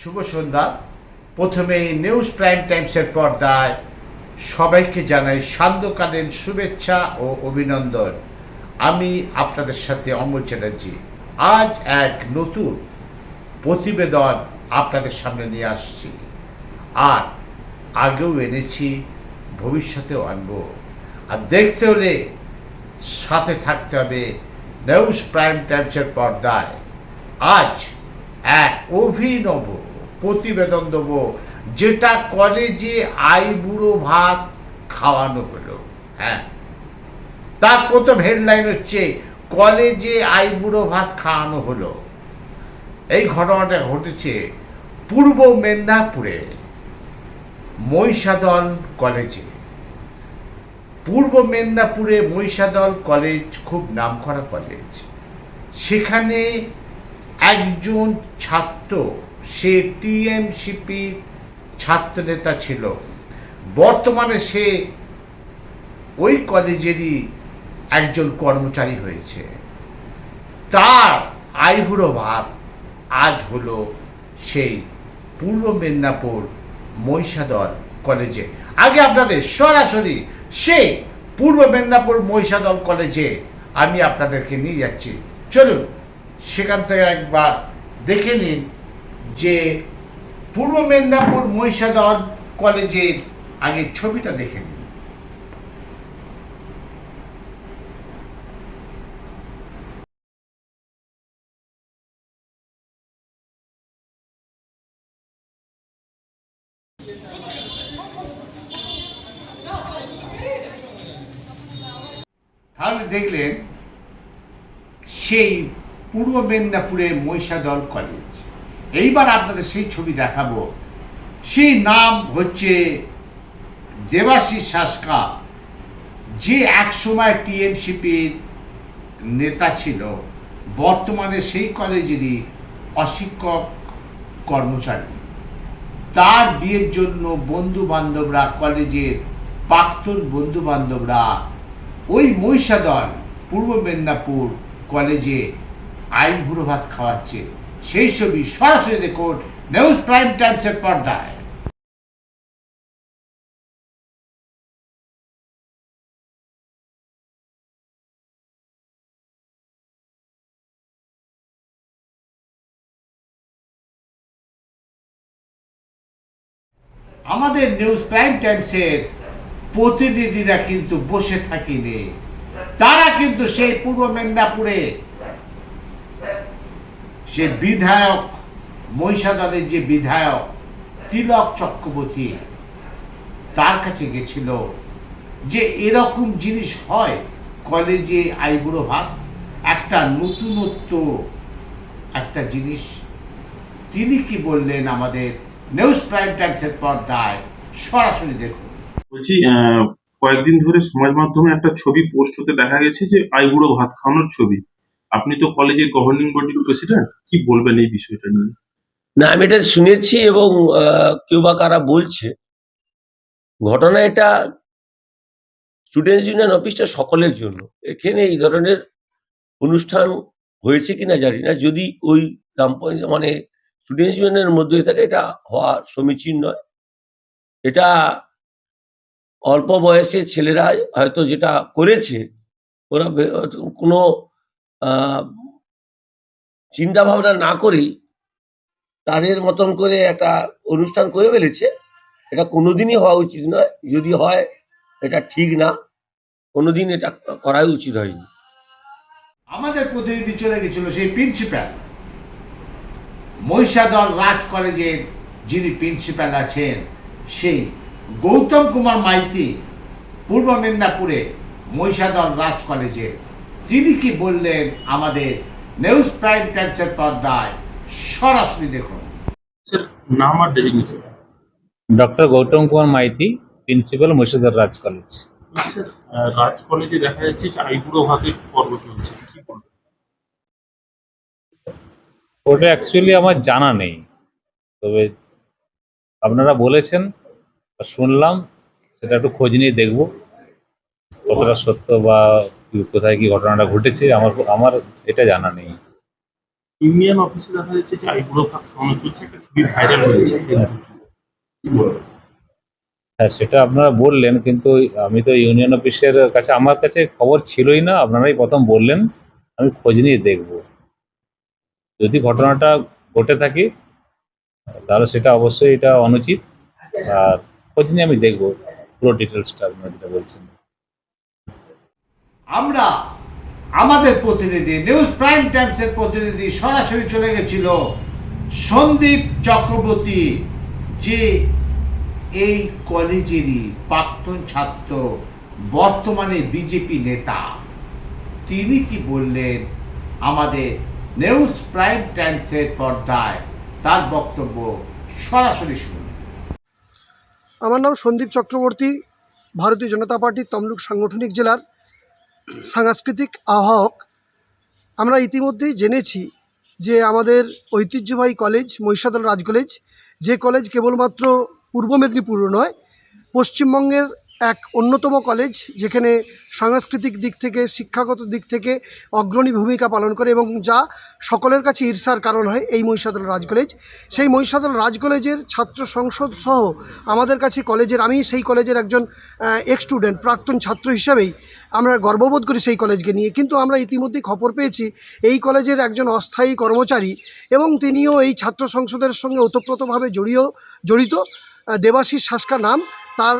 শুভ সন্ধ্যা। প্রথমে news prime টাইমসের পর্দায় সবাইকে জানাই সান্ধ্যকালীন শুভেচ্ছা ও অভিনন্দন। আমি আপনাদের সাথে অমল চ্যাটার্জি। আজ এক নতুন প্রতিবেদন আপনাদের সামনে নিয়ে আসছি। আর আগেও এনেছি, ভবিষ্যতেও আনব। আর দেখতে হলে সাথে থাকতে হবে নিউজ প্রাইম টাইমসের পর্দায়। আজ এক অভিনব প্রতিবেদন দেব। যেটা কলেজে আইবুড়ো ভাত খাওয়ানো হলো। হ্যাঁ। তার প্রথম হেডলাইন হচ্ছে, কলেজে আইবুড়ো ভাত খাওয়ানো হলো। এই ঘটনাটা ঘটেছে পূর্ব মেদিনীপুরে, মহিষাদল কলেজে। পূর্ব মেদিনীপুরে মহিষাদল কলেজ, খুব নামকরা কলেজ। সেখানে একজন ছাত্র সে টিএমসিপির ছাত্রনেতা ছিল। বর্তমানে সে ওই কলেজেরই একজন কর্মচারী হয়েছে। তার আইবুড়ো ভাব আজ হলো সেই পূর্ব মেদিনীপুর মহিষাদল কলেজে। আগে আপনাদের সরাসরি সেই পূর্ব মেদিনীপুর মহিষাদল কলেজে আমি আপনাদেরকে নিয়ে যাচ্ছি। চলুন, সেখান থেকে একবার দেখে নিন যে পূর্ব মেদিনীপুর মহিষাদল কলেজের আগে ছবিটা দেখে নিন। তাহলে দেখলেন সেই পূর্ব মেদিনীপুরে মহিষাদল কলেজ। এইবার আপনাদের সেই ছবি দেখাবো। সেই নাম হচ্ছে দেবাশিস শাসকা যে একসময় টিএমসিপির নেতা ছিল। বর্তমানে সেই কলেজেরই অশিক্ষক কর্মচারী। তার বিয়ের জন্য বন্ধু বান্ধবরা কলেজের প্রাক্তন বন্ধু বান্ধবরা ওই মহিষাদল, পূর্ব মেদিনীপুর কলেজে আইবুড়ো ভাত খাওয়াচ্ছে। সেই ছবি সরাসরি দেখুন নিউজ প্রাইম টাইমসের পর্দায়। আমাদের নিউজ প্রাইম টাইমসের প্রতিনিধিরা কিন্তু বসে থাকিনি। তারা কিন্তু সেই পূর্ব মেদিনীপুরে সে বিধায়ক মহিষাদলের যে বিধায়ক তিলক চক্রবর্তী, তার কাছে গেছিল যে এরকম জিনিস হয় কলেজে আইবুড়ো ভাত, একটা নতুনত্ব একটা জিনিস। তিনি কি বললেন আমাদের নিউজ প্রাইম টাইমসের পর্দায়? সরাসরি দেখুন। বলছি কয়েকদিন ধরে সমাজ মাধ্যমে একটা ছবি পোস্ট হতে দেখা গেছে যে আইবুড়ো ভাত খাওয়ানোর ছবি। আপনি তো কলেজের গভর্নিং বডির প্রেসিডেন্ট কি বলবেন এই বিষয়টা নিয়ে? না, আমি এটা শুনেছি এবং কেউ বা কারা বলছে। ঘটনা এটা স্টুডেন্টস ইউনিয়ন অফিসটা সকলের জন্য। এখানে এই ধরনের অনুষ্ঠান হয়েছে কিনা জানি না। যদি ওই মানে স্টুডেন্টস ইউনিয়নের মধ্যে থাকে, এটা হওয়া সমীচীন নয়। এটা অল্প বয়সে ছেলেরা হয়তো যেটা করেছে, ওরা কোনো চিন্তা ভাবনা না করেই তাদের মতন করে একটা অনুষ্ঠান করে ফেলেছে। এটা কোনোদিনই হওয়া উচিত নয়। যদি হয়, এটা ঠিক না, কোনোদিন এটা করাই উচিত হয়নি। আমাদের প্রতিনিধি চলে গেছিল সেই প্রিন্সিপাল মহিষাদল রাজ কলেজের যিনি প্রিন্সিপাল আছেন, সেই গৌতম কুমার মাইতি পূর্ব মেদিনীপুরে মহিষাদল রাজ কলেজে তিনি কি বললেন আমাদের নিউজ প্রাইম টাইমসের পর্দায় সরাসরি দেখুন। স্যার নাম আর designation doctor Gautam Kumar Maity principal মুর্শিদার Raj college sir Raj কলেজে দেখা যাচ্ছে যে আইবুড়ো ভাতের পর্ব চলছে। ওটা অ্যাকচুয়ালি আমার জানা নেই। তবে আপনারা বলেছেন শুনলাম সেটা একটু খোঁজ নিয়ে দেখব কতটা সত্য বা কোথায় কি ঘটনাটা ঘটেছে আমার আমার এটা জানা নেই। ইউনিয়ন অফিসে দেখা যাচ্ছে যে আইবুড়ো ভাত খাওয়ানো চলছে একটা ছবি ভাইরাল হয়েছে হ্যাঁ। সেটা আপনারা বললেন কিন্তু আমি তো ইউনিয়ন অফিসের কাছে আমার কাছে খবর ছিলই না আপনারাই প্রথম বললেন আমি খোঁজ নিয়ে দেখব। যদি ঘটনাটা ঘটে থাকে তাহলে সেটা অবশ্যই এটা অনুচিত আর খোঁজ নিয়ে আমি দেখব পুরো ডিটেলসটা আপনারা যেটা বলছেন। আমরা আমাদের প্রতিনিধি নিউজ প্রাইম টাইমসের প্রতিনিধি সরাসরি চলে গেছিল সন্দীপ চক্রবর্তী, যে এই কলেজেরই প্রাক্তন ছাত্র, বর্তমানে বিজেপি নেতা। তিনি কি বললেন? আমাদের নিউজ প্রাইম টাইমসের পর্দায় তার বক্তব্য সরাসরি শুনুন। আমার নাম সন্দীপ চক্রবর্তী, ভারতীয় জনতা পার্টির তমলুক সাংগঠনিক জেলার সাংস্কৃতিক আহ্বায়ক, আমরা ইতিমধ্যেই জেনেছি যে আমাদের ঐতিহ্যবাহী কলেজ মহিষাদল রাজ কলেজ, যে কলেজ কেবলমাত্র পূর্ব মেদিনীপুর নয়, পশ্চিমবঙ্গের এক অন্যতম কলেজ যেখানে সাংস্কৃতিক দিক থেকে, শিক্ষাগত দিক থেকে অগ্রণী ভূমিকা পালন করে এবং যা সকলের কাছে ঈর্ষার কারণ হয় এই মহিষাদল রাজ কলেজ সেই মহিষাদল রাজ কলেজের ছাত্র সংসদ সহ আমাদের কাছে কলেজের আমি সেই কলেজের একজন এক্স স্টুডেন্ট প্রাক্তন ছাত্র হিসাবেই আমরা গর্ববোধ করি সেই কলেজকে নিয়ে। কিন্তু আমরা ইতিমধ্যেই খবর পেয়েছি, এই কলেজের একজন অস্থায়ী কর্মচারী এবং তিনিও এই ছাত্র সংসদের সঙ্গে ওতপ্রোতভাবে জড়িয়ে, জড়িত দেবাশিস শাসকা নাম। তার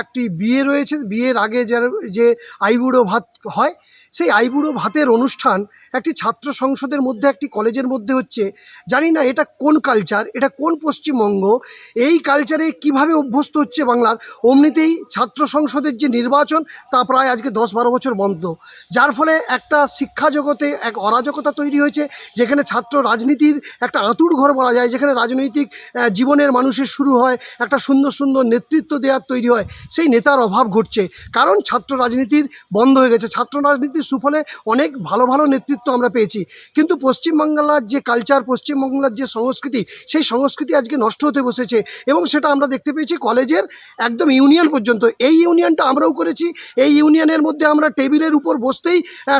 একটি বিয়ে রয়েছে। বিয়ের আগে যার যে আইবুড়ো ভাত হয়। সেই আইবুড়ো ভাতের অনুষ্ঠান একটি ছাত্র সংসদের মধ্যে, একটি কলেজের মধ্যে হচ্ছে। জানি না এটা কোন কালচার এটা কোন পশ্চিমবঙ্গ, এই কালচারে কীভাবে অভ্যস্ত হচ্ছে বাংলার। অমনিতেই ছাত্র সংসদের যে নির্বাচন, তা প্রায় আজকে দশ বারো বছর বন্ধ। যার ফলে একটা শিক্ষা জগতে এক অরাজকতা তৈরি হয়েছে, যেখানে ছাত্র রাজনীতির একটা আঁতুড় ঘর বলা যায়, যেখানে রাজনৈতিক জীবনের মানুষের শুরু হয়, একটা সুন্দর সুন্দর নেতৃত্ব দেওয়ার তৈরি হয়। সেই নেতার অভাব ঘটছে। কারণ ছাত্র রাজনীতির বন্ধ হয়ে গেছে ছাত্র রাজনীতির সুফলে অনেক ভালো ভালো নেতৃত্ব আমরা পেয়েছি। কিন্তু পশ্চিমবাংলার যে কালচার পশ্চিমবাংলার যে সংস্কৃতি, সেই সংস্কৃতি আজকে নষ্ট হতে বসেছে এবং সেটা আমরা দেখতে পেয়েছি কলেজের একদম ইউনিয়ন পর্যন্ত। এই ইউনিয়নটা আমরাও করেছি, এই ইউনিয়নের মধ্যে আমরা টেবিলের উপর বসতেই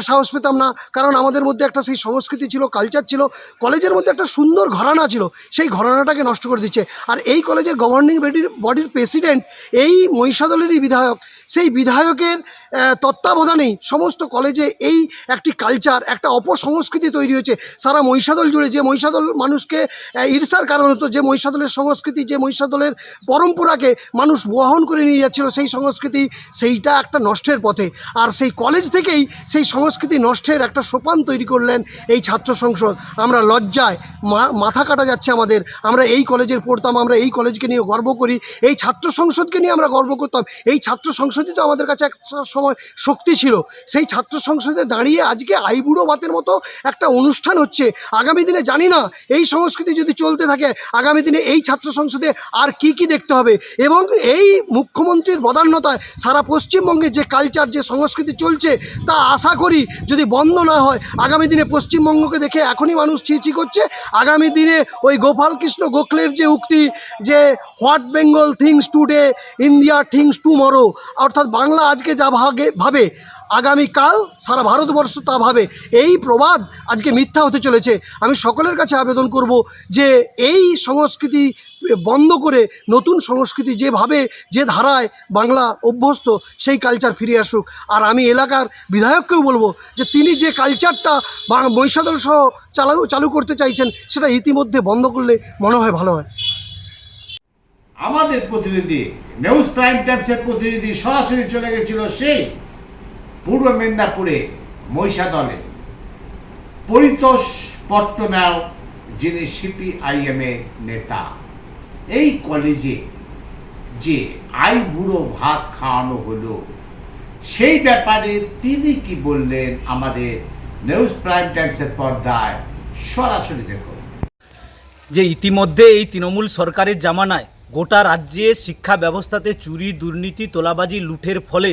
সাহস পেতাম না। কারণ আমাদের মধ্যে একটা সেই সংস্কৃতি ছিল কালচার ছিল, কলেজের মধ্যে একটা সুন্দর ঘরানা ছিল, সেই ঘরানাটাকে নষ্ট করে দিচ্ছে। আর এই কলেজের গভর্নিং বডির বডির প্রেসিডেন্ট এই মহিষাদলেরই বিধায়ক, সেই বিধায়কের তত্ত্বাবধানেই সমস্ত কলেজে এই একটি কালচার একটা অপসংস্কৃতি তৈরি হয়েছে। সারা মহিষাদল জুড়ে যে মহিষাদল মানুষকে ঈর্ষার কারণ হতো, যে মহিষাদলের সংস্কৃতি, যে মহিষাদলের পরম্পরাকে মানুষ বহন করে নিয়ে যাচ্ছিল, সেই সংস্কৃতি সেইটা একটা নষ্টের পথে। আর সেই কলেজ থেকেই সেই সংস্কৃতি নষ্টের একটা সোপান তৈরি করলেন এই ছাত্র সংসদ। আমরা লজ্জায় মাথা কাটা যাচ্ছে আমাদের। আমরা এই কলেজের পড়তাম, আমরা এই কলেজকে নিয়ে গর্ব করি। এই ছাত্র সংসদকে নিয়ে আমরা গর্ব করতাম। এই ছাত্র সংসদই তো আমাদের কাছে এক সময় শক্তি ছিল। সেই ছাত্র সংসদে দাঁড়িয়ে আজকে আইবুড়ো ভাতের মতো একটা অনুষ্ঠান হচ্ছে। আগামী দিনে জানি না, এই সংস্কৃতি যদি চলতে থাকে, আগামী দিনে এই ছাত্র সংসদে আর কি কি দেখতে হবে? এবং এই মুখ্যমন্ত্রীর বদান্যতায় সারা পশ্চিমবঙ্গে যে কালচার যে সংস্কৃতি চলছে, তা আশা করি যদি বন্ধ না হয়, আগামী দিনে পশ্চিমবঙ্গকে দেখে এখনই মানুষ চিচি করছে। আগামী দিনে ওই গোপালকৃষ্ণ গোখলের যে উক্তি, যে what Bengal thinks today, India thinks tomorrow. অর্থাৎ বাংলা আজকে যা ভাগে, ভাবে, আগামীকাল সারা ভারতবর্ষ তা ভাবে। এই প্রবাদ আজকে মিথ্যা হতে চলেছে। আমি সকলের কাছে আবেদন করব যে এই সংস্কৃতি বন্ধ করে, নতুন সংস্কৃতি যেভাবে যে ধারায় বাংলা অভ্যস্ত, সেই কালচার ফিরে আসুক। আর আমি এলাকার বিধায়ককেও বলব যে তিনি যে কালচারটা বা- মহিষাদল সহ চালু চালু করতে চাইছেন, সেটা ইতিমধ্যে বন্ধ করলে মনে হয় ভালো হয়। আমাদের প্রতিনিধি নিউজ প্রাইম টাইমসের প্রতিনিধি সরাসরি চলে গেছিল সেই পূর্ব মেদিনীপুরে মহিষাদলে। পরিতোষ পট্টনায়ক, যিনি সিপিআইএম এর নেতা। এই কলেজে যে আই বুড়ো ভাত খাওয়ানো হলো, সেই ব্যাপারে তিনি কি বললেন আমাদের নিউজ প্রাইম টাইমসের পর্দায়? সরাসরি দেখুন। যে ইতিমধ্যে এই তৃণমূল সরকারের জামানায় গোটা রাজ্যে শিক্ষা ব্যবস্থাতে চুরি, দুর্নীতি, তোলাবাজি লুঠের ফলে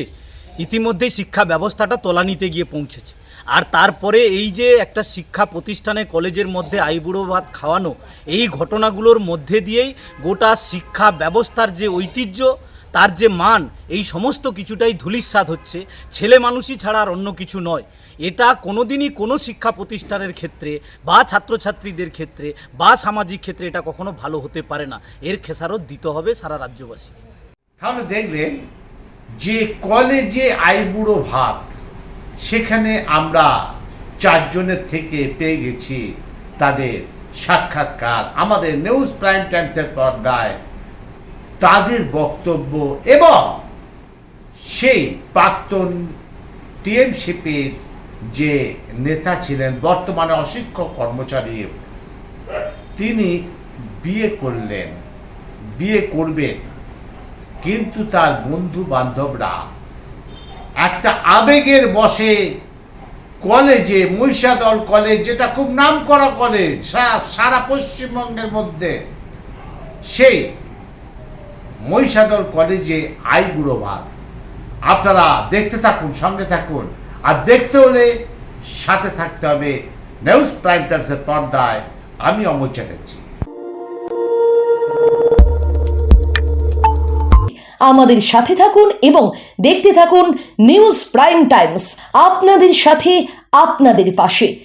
ইতিমধ্যেই শিক্ষা ব্যবস্থাটা তলানিতে গিয়ে পৌঁছেছে। আর তারপরে এই যে একটা শিক্ষা প্রতিষ্ঠানে কলেজের মধ্যে আইবুড়ো ভাত খাওয়ানো, এই ঘটনাগুলোর মধ্যে দিয়েই গোটা শিক্ষা ব্যবস্থার যে ঐতিহ্য তার যে মান, এই সমস্ত কিছুটাই ধুলিস্বাদ হচ্ছে। ছেলে মানুষই ছাড়া আর অন্য কিছু নয়। এটা কোনোদিনই কোনো শিক্ষা প্রতিষ্ঠানের ক্ষেত্রে বা ছাত্রছাত্রীদের ক্ষেত্রে বা সামাজিক ক্ষেত্রে এটা কখনো ভালো হতে পারে না। এর খেসারত দিতে হবে সারা রাজ্যবাসী। তাহলে দেখলেন যে কলেজে আইবুড়ো ভাত, সেখানে আমরা চারজনের থেকে পেয়ে গেছি তাদের সাক্ষাৎকার। আমাদের নিউজ প্রাইম টাইমসের পর্দায় তাদের বক্তব্য এবং সেই প্রাক্তন টিএমসিপির যে নেতা ছিলেন, বর্তমানে অশিক্ষক কর্মচারী, তিনি বিয়ে করলেন, বিয়ে করবেন। কিন্তু তার বন্ধু বান্ধবরা একটা আবেগের বসে কলেজে, মহিষাদল কলেজ, যেটা খুব নাম করা কলেজ সারা সারা পশ্চিমবঙ্গের মধ্যে, সেই মহিষাদল কলেজে আইবুড়ো ভাত আপনারা দেখতে থাকুন, সঙ্গে থাকুন। আর দেখতে হলে সাথে থাকতে হবে নিউজ প্রাইম টাইমসের পর্দায়। আমি অমর চ্যাটার্জি। আমাদের সাথে থাকুন এবং দেখতে থাকুন নিউজ প্রাইম টাইমস আপনাদের সাথে, আপনাদের পাশে।